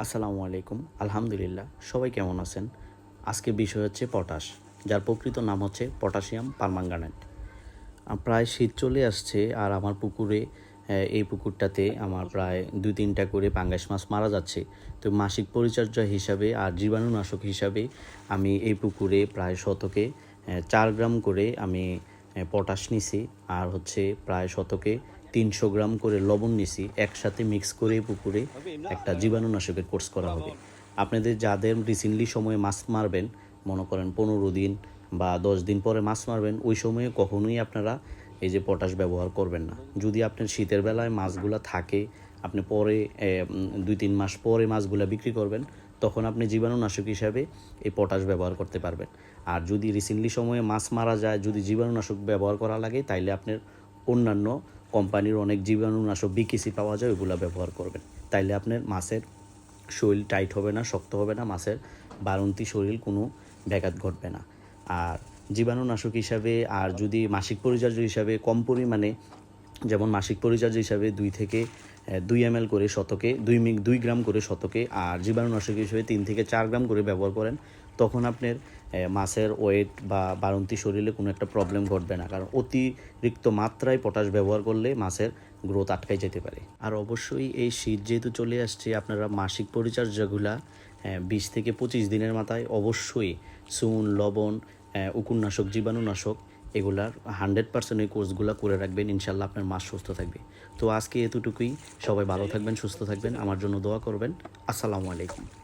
আসসালামু আলাইকুম। আলহামদুলিল্লাহ, সবাই কেমন আছেন? আজকে বিষয় হচ্ছে পটাশ, যার প্রকৃত নাম হচ্ছে পটাশিয়াম পারমাঙ্গানেট। প্রায় শীত চলে আসছে আর আমার পুকুরে এই পুকুরটাতে আমার প্রায় দুই তিনটা করে পাঙ্গাস মাছ মারা যাচ্ছে। তো মাসিক পরিচর্যা হিসাবে আর জীবাণুনাশক হিসাবে আমি এই পুকুরে প্রায় শতকে চার গ্রাম করে আমি পটাশ নিছি। আর হচ্ছে প্রায় শতকে তিনশো গ্রাম করে লবণ নিছি, একসাথে মিক্স করে পুকুরে একটা জীবাণুনাশকের কোর্স করা হবে। আপনাদের যাদের রিসেন্টলি সময়ে মাছ মারবেন, মনে করেন পনেরো দিন বা দশ দিন পরে মাছ মারবেন, ওই সময়ে কখনোই আপনারা এই যে পটাশ ব্যবহার করবেন না। যদি আপনার শীতের বেলায় মাছগুলা থাকে, আপনি পরে দুই তিন মাস পরে মাছগুলো বিক্রি করবেন, তখন আপনি জীবাণুনাশক হিসাবে এই পটাশ ব্যবহার করতে পারবেন। আর যদি রিসেন্টলি সময়ে মাছ মারা যায়, যদি জীবাণুনাশক ব্যবহার করা লাগে, তাইলে আপনার অন্যান্য কোম্পানির অনেক জীবাণুনাশক বিকিসি পাওয়া যায় ওইগুলো ব্যবহার করবেন। তাইলে আপনার মাছের শরীর টাইট হবে না, শক্ত হবে না, মাছের বারন্তি শরীর কোনো ব্যাঘাত ঘটবে না। আর জীবাণুনাশক হিসাবে আর যদি মাসিক পরিচর্যা হিসাবে কম পরিমাণে, যেমন মাসিক পরিচর্যা হিসাবে দুই থেকে দুই এম করে শতকে, দুই মিগ, দুই গ্রাম করে শতকে আর জীবাণুনাশক হিসেবে তিন থেকে চার গ্রাম করে ব্যবহার করেন, তখন আপনার মাছের ওয়েট বা বারন্তি শরীরে কোনো একটা প্রবলেম ঘটবে না। কারণ অতিরিক্ত মাত্রায় পটাশ ব্যবহার করলে মাছের গ্রোথ আটকাই যেতে পারে। আর অবশ্যই এই শীত যেহেতু চলে আসছে, আপনারা মাসিক পরিচর্যাগুলা বিশ থেকে পঁচিশ দিনের মাথায় অবশ্যই চুন, লবণ উকুননাশক, জীবাণুনাশক এগুলার হান্ড্রেড পার্সেন্ট এই কোর্সগুলো করে রাখবেন, ইনশাল্লাহ আপনার মাস সুস্থ থাকবে। তো আজকে এতটুকুই। সবাই ভালো থাকবেন, সুস্থ থাকবেন, আমার জন্য দোয়া করবেন। আসসালামু আলাইকুম।